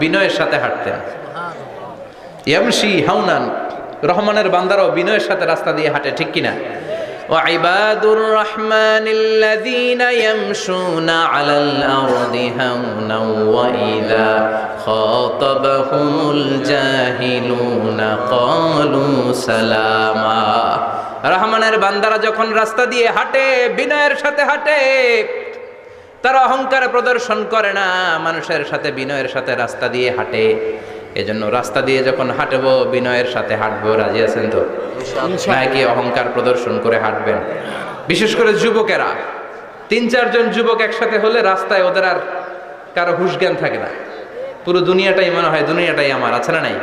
বিনয়ের সাথে হাঁটতেন ইয়ামশি হাউনান রহমানের বান্দারাও বিনয়ের সাথে রাস্তা দিয়ে হাঁটে ঠিক কিনা وعباد الرحمن الذين يمشون على الأرض هونا وإذا خاطبهم الجاهلون قالوا سلاما রহমানের বান্দারা যখন রাস্তা দিয়ে হাঁটে বিনয়ের সাথে হাঁটে তারা অহংকার প্রদর্শন করে না মানুষের সাথে বিনয়ের সাথে রাস্তা দিয়ে হাঁটে। এজন্য রাস্তা দিয়ে যখন হাঁটবো বিনয়ের সাথে হাঁটবো রাজি আছেন তো? নাকি অহংকার প্রদর্শন করে হাঁটবেন। বিশেষ করে যুবকেরা। তিন চারজন যুবক একসাথে হলে রাস্তায় ওদের আর কারও হুশ জ্ঞান থাকে না। পুরো দুনিয়াটাই মনে হয় দুনিয়াটাই আমার আছে না নাই?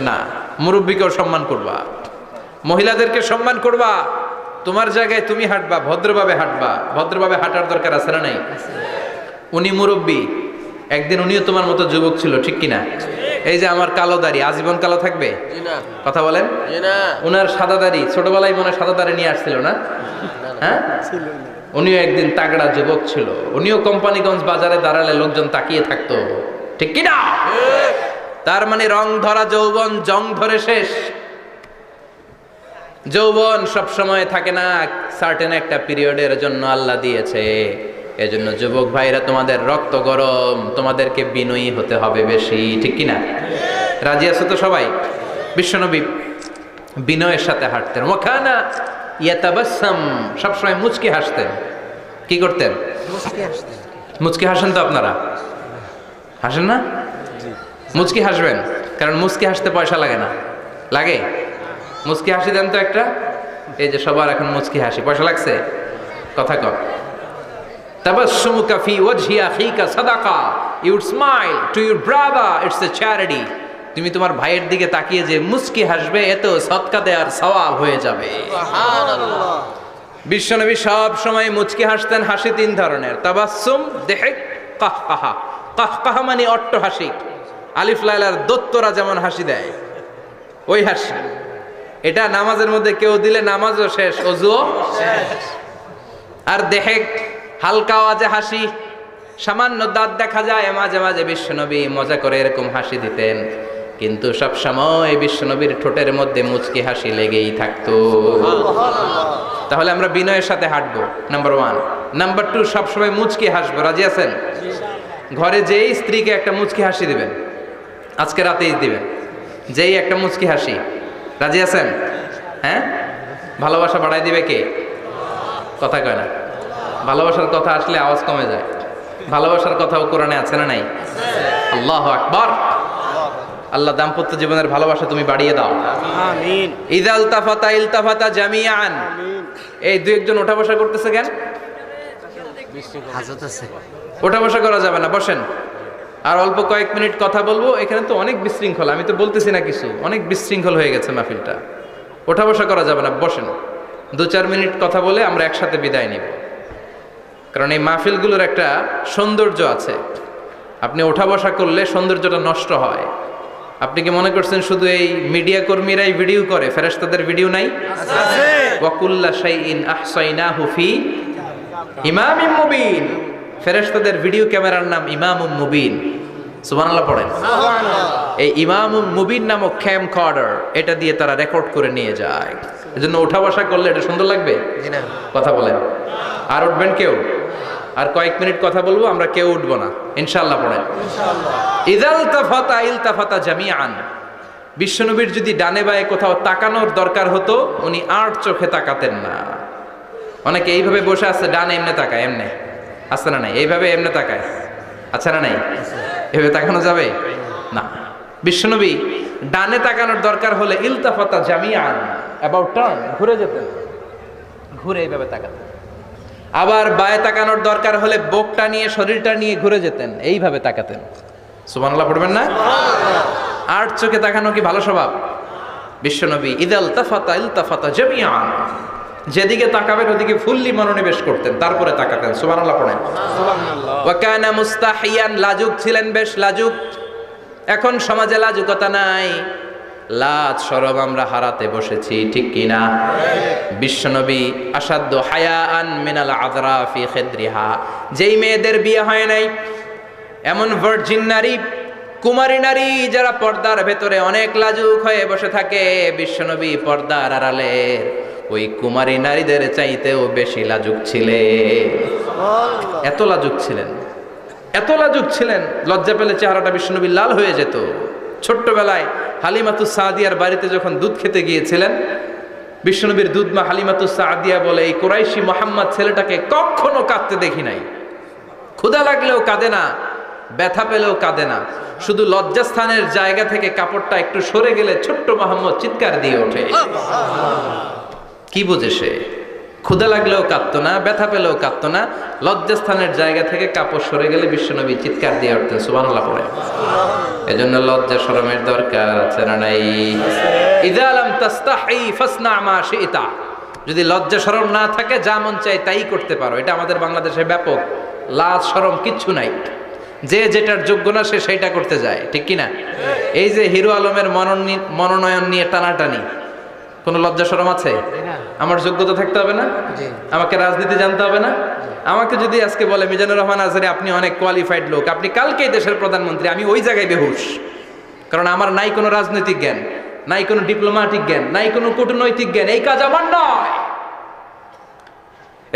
না। মুরব্বীকেও সম্মান করবা। মহিলাদেরকে সম্মান করবা। তোমার জায়গায় তুমি হাঁটবা ভদ্রভাবে হাঁটবা। ভদ্রভাবে হাঁটার দরকার আছে না নাই? উনি মুরব্বী। একদিন উনিও তোমার মতো যুবক ছিল ঠিক কিনা? এই যে আমার কালো দাড়ি আজীবন কালো থাকবে? কথা বলেন। উনার সাদা দাড়ি ছোটবেলায় মনে সাদা দাড়ি নিয়ে আসছিল না? হ্যাঁ? উনিও একদিন তাগড়া যুবক ছিল। উনিও কোম্পানিগঞ্জ বাজারে দাঁড়ালে লোকজন তাকিয়ে থাকতো। ঠিক কিনা? তার মানে রং ধরা যৌবন জং ধরে শেষ। যৌবন সব সময় থাকে না সার্টেন একটা পিরিয়ডের জন্য আল্লাহ দিয়েছে। এজন্য যুবক ভাইরা তোমাদের রক্ত গরম তোমাদেরকে বিনয়ী হতে হবে বেশি ঠিক কিনা? রাজি আছো তো সবাই? বিশ্বনবী বিনয়ের সাথে হাঁটতেন। ওখানা ইয়াতাবাসাম সবসময় মুচকি হাসতেন। কি করতেন? মুচকি হাসেন তো আপনারা? হাসেন না? মুচকি হাসবেন কারণ মুচকি হাসতে পয়সা লাগে না। লাগে? মুচকি হাসি দেন তো একটা? এই যে সবার এখন মুচকি হাসি পয়সা লাগছে? কথা কর তাবাসসুমুকা ফি ওয়াজহি আখিকা সাদাকা। You would smile to your brother it's a charity তুমি তোমার ভাইয়ের দিকে তাকিয়ে যে মুচকি হাসবে এত সৎকা দেওয়ার সওয়াব হয়ে যাবে। বিশ্বনবী সব সময় মুচকি হাসতেন হাসি তিন ধরনের। তাবাসসুম দেহে কাহকাহা। কাহকাহা মানে অট্ট হাসি। আলিফ লাইলার দত্তরা যেমন হাসি দেয় ওই হাসি। এটা নামাজের মধ্যে কেউ দিলে নামাজও শেষ অজুও আর দেহে হালকা আওয়াজে হাসি। সামান্য দাঁত দেখা যায় মাঝে মাঝে বিশ্বনবী মজা করে এরকম হাসি দিতেন। কিন্তু সব সময় বিশ্বনবীর ঠোঁটের মধ্যে মুচকি হাসি লেগেই থাকতো। তাহলে আমরা বিনয়ের সাথে হাঁটবো নাম্বার ওয়ান নাম্বার টু সবসময় মুচকি হাসবো রাজি আছেন? ঘরে যেই স্ত্রীকে একটা মুচকি হাসি দিবেন আজকে রাতেই দিবেন যেই একটা মুচকি হাসি রাজি আছেন? হ্যাঁ? ভালোবাসা বাড়াই দিবে কে? কথা কয় না। ভালোবাসার কথা আসলে আওয়াজ কমে যায়। ভালোবাসার কথাও কোরআনে আছে না নাই? আল্লাহ আকবার। আল্লাহ দাম্পত্য জীবনের ভালোবাসা তুমি বাড়িয়ে দাও। আমিন। ইদা ইলতাফাতা ইলতাফাতা জামিয়ান। এই দুই একজন ওঠা বসা করতেছে কেন? ওঠা বসা করা যাবে না বসেন। আর অল্প কয়েক মিনিট কথা বলব এখানে তো অনেক বিশৃঙ্খলা আমি তো বলতেছি না কিছু। অনেক বিশৃঙ্খল হয়ে গেছে মাহফিলটা। ওঠা বসা করা যাবে না বসেন। দু চার মিনিট কথা বলে আমরা একসাথে বিদায় নিব। কারণ এই মাহফিলগুলোর একটা সৌন্দর্য আছে। আপনি ওঠা বসা করলে সৌন্দর্যটা নষ্ট হয়। আপনি কি মনে করছেন শুধু এই মিডিয়া কর্মীরাই ভিডিও করে ফেরেশতাদের ভিডিও নাই? ওয়াকুল্লা শাইইন আহসাইনাহু ফি ইমামিম মুবিন। ফেরেশতাদের ভিডিও ক্যামেরার নাম ইমামুম মুবিন। সুবহানাল্লাহ পড়েন। এই মুবিন নামক ক্যাম কর্ডার এটা দিয়ে তারা রেকর্ড করে নিয়ে যায়। এজন্য ওঠা বসা করলে এটা সুন্দর লাগবে? কথা বলেন। আর উঠবেন কেউ? আর কয়েক মিনিট কথা বলব আমরা কেউ উঠবো না। ইনশাল্লাহ পড়েন। ইদাল তাফাতা ইল তাফাতা জামিয়ান বিশ্বনবীর যদি ডানে বায়ে কোথাও তাকানোর দরকার হতো উনি আট চোখে তাকাতেন না। অনেকে এইভাবে বসে আছে ডানে এমনে তাকায় এমনে। আছে না নাই? এইভাবে এমনে তাকায়। আছে না নাই? এভাবে তাকানো যাবে? না। বিশ্বনবী ডানে তাকানোর দরকার হলে ইলতাফাতা জামিয়ান অ্যাবাউট টার্ন ঘুরে যেতেন। ঘুরে এইভাবে তাকাতেন। আবার বায়ে তাকানোর দরকার হলে বুকটা নিয়ে শরীরটা নিয়ে ঘুরে যেতেন। এইভাবে তাকাতেন। সুবহানাল্লাহ পড়বেন না? আট চোখে তাকানো কি ভালো স্বভাব? বিশ্বনবী ইদাল তাফাতা ইলতাফাতা জামিয়ান যেদিকে তাকাবেন ওদিকে ফুল্লি মনোনিবেশ করতেন তারপরে তাকাতেন। সুবহানাল্লাহ পড়েন। ওয়া কানা মুস্তাহিয়ান লাজুক ছিলেন বেশ লাজুক। এখন সমাজে লাজুকতা নাই। লাজ সরব আমরা হারাতে বসেছি ঠিক কিনা? বিশ্বনবী আসাধ্য হায়া আন মিনাল আদরা ফি খেদ্রিহা। যেই মেয়েদের বিয়ে হয় নাই এমন ভার্জিন নারী কুমারী নারী যারা পর্দার ভেতরে অনেক লাজুক হয়ে বসে থাকে বিশ্বনবী পর্দার আড়ালের ওই কুমারী নারীদের চাইতেও বেশি লাজুক ছিলেন এত লাজুক ছিলেন এত লাজুক ছিলেন লজ্জা পেলে চেহারাটা বিশ্বনবী লাল হয়ে যেত। ছোট্টবেলায় হালিমাতু সাদিয়ার বাড়িতে যখন দুধ খেতে গিয়েছিলেন বিশ্বনবীর দুধ মা হালিমাতু সাদিয়া বলে, এই কোরাইশি মোহাম্মদ ছেলেটাকে কখনো কাঁদতে দেখি নাই। ক্ষুধা লাগলেও কাঁদে না, ব্যথা পেলেও কাঁদে না। শুধু লজ্জাস্থানের জায়গা থেকে কাপড়টা একটু সরে গেলে ছোট্ট মোহাম্মদ চিৎকার দিয়ে ওঠে। কি বোঝে সে? ক্ষুধা লাগলেও কাঁদতো না, ব্যথা পেলেও কাঁদতো না, লজ্জাস্থানের জায়গা থেকে কাপড় সরে গেলে বিশ্বনবী চিৎকার দিয়ে উঠতেন সুবানাল্লাহ পড়ে। এজন্য লজ্জা শরমের দরকার আছে না নাই? ইদালাম তাস্তাহি ফাসনা মা শিতা। যদি লজ্জা শরম না থাকে, যা মন চাই তাই করতে পারো। এটা আমাদের বাংলাদেশে ব্যাপক। লাজ, শরম কিচ্ছু নাই। যে যেটার যোগ্য না, সে সেইটা করতে যায়। ঠিক কিনা? এই যে হিরো আলমের মনোনয়ন মনোনয়ন নিয়ে টানাটানি। কোনো লজ্জা শরম আছে? আমার যোগ্যতা থাকতে হবে না? আমাকে রাজনীতি জানতে হবে না? আমাকে যদি আজকে বলে মিজানুর রহমান আজহারি আপনি অনেক কোয়ালিফাইড লোক আপনি কালকেই দেশের প্রধানমন্ত্রী আমি ওই জায়গায় বেহুশ। কারণ আমার নাই কোনো রাজনৈতিক জ্ঞান নাই কোনো ডিপ্লোম্যাটিক জ্ঞান নাই কোনো কূটনৈতিক জ্ঞান এই কাজ আমার নয়।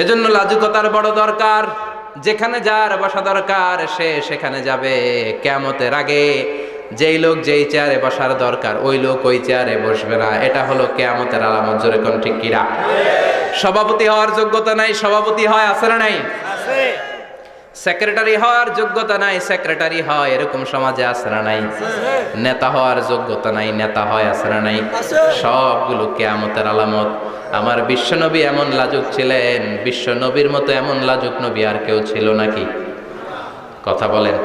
এজন্য লাজুকতার বড় দরকার যেখানে যার বসা দরকার সে সেখানে যাবে কেমতের আগে। যেই লোক যেই চেয়ারে বসার দরকার ওই লোক ওই চেয়ারে বসবে না। এটা হলো কেয়ামতের আলামত জোরে কোন ঠিক কিরা সভাপতি হওয়ার যোগ্যতা নাই সভাপতি হয় আছে না নাই? সেক্রেটারি হওয়ার যোগ্যতা নাই সেক্রেটারি হয় এরকম সমাজে আছে না নাই? নেতা হওয়ার যোগ্যতা নাই নেতা হয় আছে না নাই? সবগুলো কেয়ামতের আলামত। আমার বিশ্বনবী এমন লাজুক ছিলেন বিশ্বনবীর মতো এমন লাজুক নবী আর কেউ ছিল নাকি? কথা বলেন।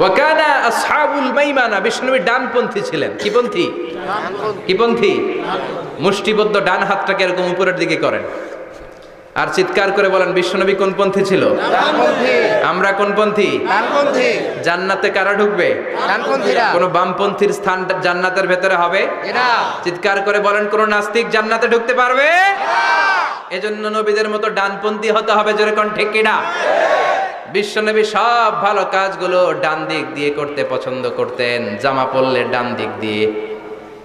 ওয়াকানা আসহাবুল মাইমানা বিষ্ণুবী ডানপন্থী ছিলেন। কি পন্থী? কি পন্থী? মুষ্টিবদ্ধ ডান হাতটাকে এরকম উপরের দিকে করেন। আর চিৎকার করে বলেন বিশ্বনবী কোন পন্থী ছিল? আমরা কোন পন্থী? জান্নাতে কারা ঢুকবে? কোন বামপন্থীর স্থান জান্নাতের ভেতরে হবে? চিৎকার করে বলেন কোন নাস্তিক জান্নাতে ঢুকতে পারবে? এজন্য নবীদের মতো ডানপন্থী হতে হবে যেরকম ঠিক কিনা বিশ্বনবী সব ভালো কাজগুলো ডান দিক দিয়ে করতে পছন্দ করতেন। জামা পরলে ডান দিক দিয়ে,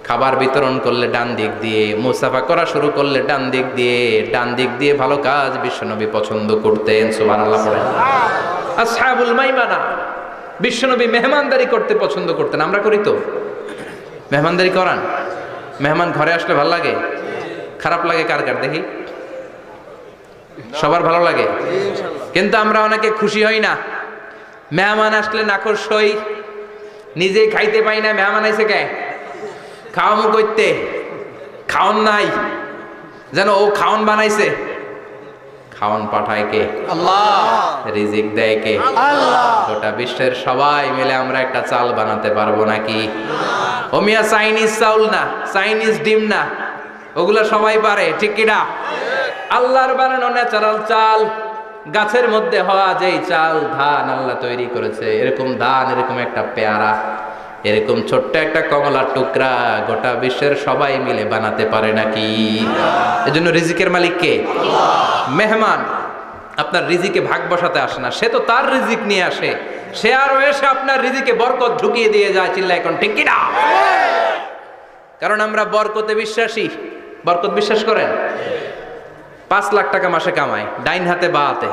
খাবার বিতরণ করলে ডান দিক দিয়ে, মুসাফা করা শুরু করলে ডান দিক দিয়ে, ডান দিক দিয়ে ভালো কাজ বিশ্বনবী পছন্দ করতেন। সুবহানাল্লাহ পড়েন। আসহাবুল মাইমানা বিশ্বনবী মেহমানদারি করতে পছন্দ করতেন। আমরা করি তো। মেহমানদারি করান। মেহমান ঘরে আসলে ভালো লাগে? খারাপ লাগে কার কার? দেখি। সবার ভালো লাগে? কিন্তু আমরা অনেকে খুশি হই না। মেহমান আসলে নাকর সই নিজেই খাইতে পাই না। মেহমান আইসে কে? খাওয়ামু করতে খাওন নাই। যেন ও খাওন বানাইছে। খাওন পাঠায় কে? আল্লাহ। রিজিক দেয় কে? আল্লাহ। গোটা বিশ্বের সবাই মিলে আমরা একটা চাল বানাতে পারব নাকি? ও মিয়া চাইনিজ চাউল না চাইনিজ ডিম না। ওগুলো সবাই পারে ঠিক কিনা? আল্লাহর বানানো ন্যাচারাল চাল, গাছের মধ্যে হওয়া যেই চাল, ধান আল্লাহ তৈরি করেছে। এরকম ধান, এরকম একটা পেয়ারা, এরকম ছোট্ট একটা কমলার টুকরা গোটা বিশ্বের সবাই মিলে বানাতে পারে নাকি? এজন্য রিজিকের মালিক কে? মেহমান। আপনার রিজিকে ভাগ বসাতে আসে না। সে তো তার রিজিক নিয়ে আসে। সে আরও এসে আপনার রিজিকে বরকত ঢুকিয়ে দিয়ে যায় চিল্লা এখন, ঠিক কিনা? কারণ আমরা বরকতে বিশ্বাসী। বরকত বিশ্বাস করেন? পাঁচ লাখ টাকা মাসে কামায়, ডাইন হাতে বা হাতে।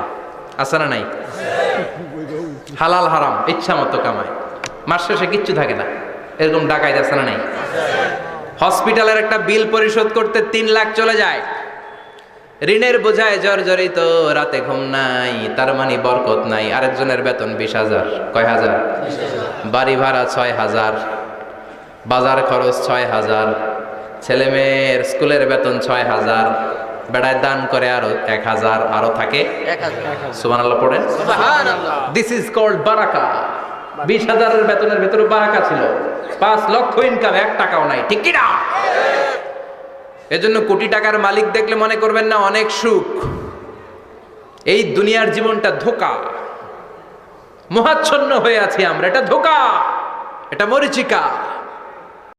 আছে না নাই? হালাল হারাম, ইচ্ছা মতো কামায়। মাস শেষে কিচ্ছু থাকে না। এরকম ডাকাইতে আছে না নাই? হসপিটালের একটা বিল পরিশোধ করতে তিন লাখ চলে যায়। ঋণের বোঝায় জর্জরিত, রাতে ঘুম নাই, তার মানে বরকত নাই। আরেকজনের বেতন বিশ হাজার। কয় হাজার? বাড়ি ভাড়া ছয় হাজার। বাজার খরচ ছয় হাজার। ছেলে মেয়ের স্কুলের বেতন ছয় হাজার। বেড়ায় দান করে আরও এক হাজার আরও থাকে। এক আল্লাহ পড়েন। দিস ইজ কল্ড বারাকা বিশ হাজারের বেতনের ভেতরে বারাকা ছিল। পাঁচ লক্ষ ইনকাম এক টাকাও নাই। ঠিক কিনা? এজন্য কোটি টাকার মালিক দেখলে মনে করবেন না অনেক সুখ। এই দুনিয়ার জীবনটা ধোকা। মহাচ্ছন্ন হয়ে আছি আমরা। এটা ধোকা। এটা মরিচিকা।